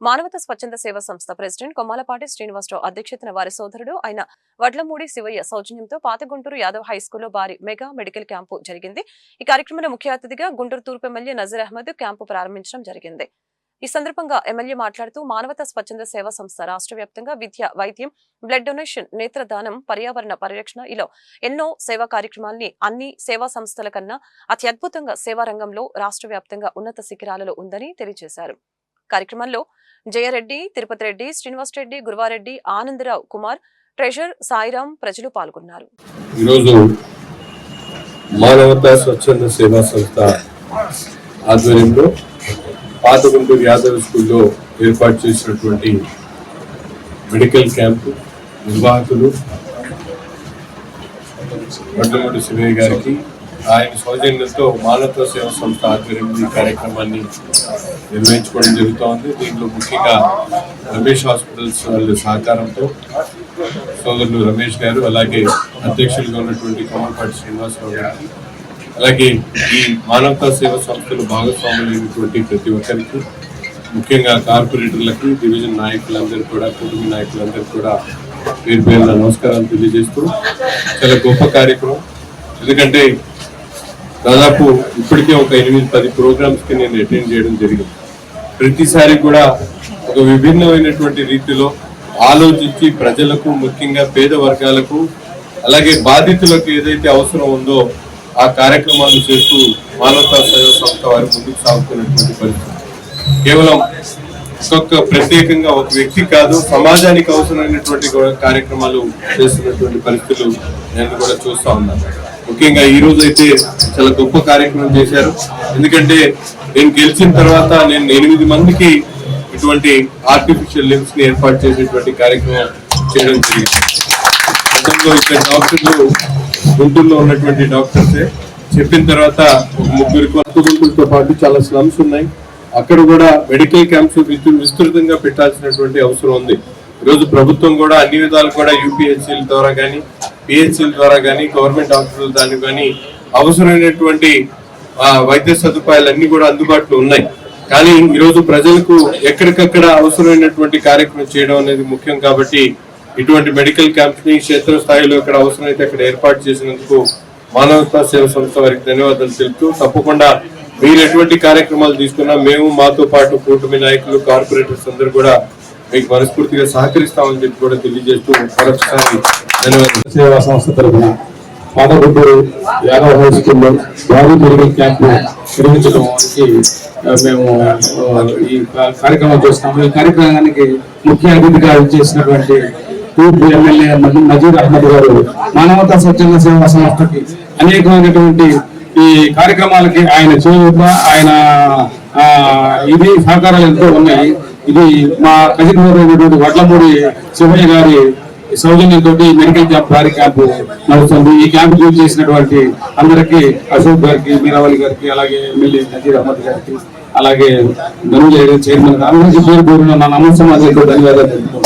మానవత స్వచ్ఛంద సేవా సంస్థ ప్రెసిడెంట్ కొమ్మాలపాటి శ్రీనివాసరావు అధ్యక్షతన వారి సోదరుడు అయిన వడ్లమూడి శివయ్య సౌజన్యంతో పాత గుంటూరు యాదవ్ హై స్కూల్లో భారీ మెగా మెడికల్ క్యాంపు జరిగింది. ఈ కార్యక్రమంలో ముఖ్య అతిథిగా గుంటూరు తూర్పు ఎమ్మెల్యే నజీర్ అహ్మద్ క్యాంపు ప్రారంభించడం జరిగింది. ఈ సందర్భంగా ఎమ్మెల్యే మాట్లాడుతూ మానవత స్వచ్ఛంద సేవా సంస్థ రాష్ట్ర వ్యాప్తంగా విద్య వైద్యం బ్లడ్ డొనేషన్ నేత్రదానం పర్యావరణ పరిరక్షణ ఇలా ఎన్నో సేవా కార్యక్రమాల్ని అన్ని సేవా సంస్థల కన్నా అత్యద్భుతంగా సేవా రంగంలో రాష్ట్ర వ్యాప్తంగా ఉన్నత శిఖరాలలో ఉందని తెలియజేశారు. కార్యక్రమంలో జయరెడ్డి తిరుపతి రెడ్డి శ్రీనివాస్ రెడ్డి గురువారెడ్డి ఆనందరావు కుమార్ ట్రెజర్ సాయిరాం ప్రజలు పాల్గొన్నారు. ఈరోజు మానవతా స్వచ్ఛంద సేవా సంస్థ ఆధ్వర్యంలో పాత గుంటూరు యాదవ్ స్కూల్లో ఏర్పాటు చేసినటువంటి మెడికల్ క్యాంపు నిర్వాహకులు మొట్టమొదటి శివయ్య గారికి ఆయన సౌజన్యంతో మానవ సేవ సంస్థ ఆధ్వర్యంలో ఈ కార్యక్రమాన్ని నిర్వహించుకోవడం జరుగుతోంది. దీంట్లో ముఖ్యంగా రమేష్ హాస్పిటల్స్ వాళ్ళ సహకారంతో సోదరులు రమేష్ గారు అలాగే అధ్యక్షులుగా ఉన్నటువంటి కమలపాటి శ్రీనివాసరావు గారు అలాగే ఈ మానవతా సేవ సంస్థలు భాగస్వాములైనటువంటి ప్రతి ఒక్కరికి ముఖ్యంగా కార్పొరేటర్లకు డివిజన్ నాయకులందరూ కూడా కుటుంబ నాయకులందరూ కూడా పేరు పేరున నమస్కారాలు తెలియజేస్తూ చాలా గొప్ప కార్యక్రమం. ఎందుకంటే దాదాపు ఇప్పటికే ఒక ఎనిమిది పది ప్రోగ్రామ్స్కి నేను అటెండ్ చేయడం జరిగింది. ప్రతిసారి కూడా ఒక విభిన్నమైనటువంటి రీతిలో ఆలోచించి ప్రజలకు ముఖ్యంగా పేద వర్గాలకు అలాగే బాధితులకు ఏదైతే అవసరం ఉందో ఆ కార్యక్రమాలు చేస్తూ మానవతా సేవ సంస్థ వారి ముందుకు సాగుతున్నటువంటి పరిస్థితి. కేవలం ఒక్కొక్క ప్రత్యేకంగా ఒక వ్యక్తి కాదు సమాజానికి అవసరమైనటువంటి కార్యక్రమాలు చేస్తున్నటువంటి పరిస్థితులు నేను కూడా చూస్తూ ఉన్నాను. ముఖ్యంగా ఈ రోజు అయితే చాలా గొప్ప కార్యక్రమం చేశారు. ఎందుకంటే నేను గెలిచిన తర్వాత నేను ఎనిమిది మందికి ఇటువంటి ఆర్టిఫిషియల్ లిమ్స్ని ఏర్పాటు చేసేటువంటి కార్యక్రమం చేయడం జరిగింది. గతంలో ఇక్కడ డాక్టర్లు గుంటూరులో ఉన్నటువంటి డాక్టర్సే. చెప్పిన తర్వాత ముగ్గురు కొత్త గుంటూరుతో పాటు చాలా స్లమ్స్ ఉన్నాయి. అక్కడ కూడా మెడికల్ క్యాంప్స్ విస్తృతంగా పెట్టాల్సినటువంటి అవసరం ఉంది. ఈరోజు ప్రభుత్వం కూడా అన్ని విధాలు కూడా యూపీహెచ్సీల ద్వారా కానీ పిహెచ్సిల ద్వారా కానీ గవర్నమెంట్ హాస్పిటల్ ద్వారా కానీ అవసరమైనటువంటి వైద్య సదుపాయాలు కూడా అందుబాటులో ఉన్నాయి. కానీ ఈరోజు ప్రజలకు ఎక్కడికక్కడ అవసరమైనటువంటి కార్యక్రమం చేయడం అనేది ముఖ్యం కాబట్టి ఇటువంటి మెడికల్ క్యాంప్ని క్షేత్రస్థాయిలో క్షేత్ర స్థాయిలో ఇక్కడ అవసరమైతే అక్కడ ఏర్పాటు చేసినందుకు మానవతా సేవ సంస్థ వారికి ధన్యవాదాలు తెలుపుతూ తప్పకుండా మీరు ఎటువంటి కార్యక్రమాలు తీసుకున్నా మేము మాతో పాటు కూటమి నాయకులు కార్పొరేటర్స్ అందరూ కూడా మీకు మనస్ఫూర్తిగా సహకరిస్తామని చెప్పి కూడా తెలియజేస్తూ మరొకసారి సేవా సంస్థ తరఫున పాతగుంటూరు యాదవ్ హై స్కూల్లో బాబు మెడికల్ క్యాంపు నిర్వహించడానికి మేము ఈ కార్యక్రమం చేస్తాము ఈ కార్యక్రమానికి ముఖ్య అతిథిగా చేసినటువంటి తూర్పు ఎమ్మెల్యే నజీర్ అహ్మద్ గారు మానవతా స్వచ్ఛంద సేవా సంస్థకి అనేకమైనటువంటి ఈ కార్యక్రమాలకి ఆయన చేయూత ఆయన ఆ, ఇది సహకారాలు ఎంతో ఉన్నాయి. ఇది మా కజిన్ అయినటువంటి వడ్లమూడి శివయ్య గారి సౌజన్యంతో మెడికల్ క్యాంప్ భారీ క్యాంపు నడుస్తుంది. ఈ క్యాంప్ యూజ్ చేసినటువంటి అందరికీ అశోక్ గారికి మీరావళి గారికి అలాగే ఎమ్మెల్యే నజీర్ అహ్మద్ గారికి అలాగే ధనుజయ చైర్మన్ అందరికీ పేరు పేరున నా నమస్కారం ధన్యవాదాలు తెలుపుతున్నాను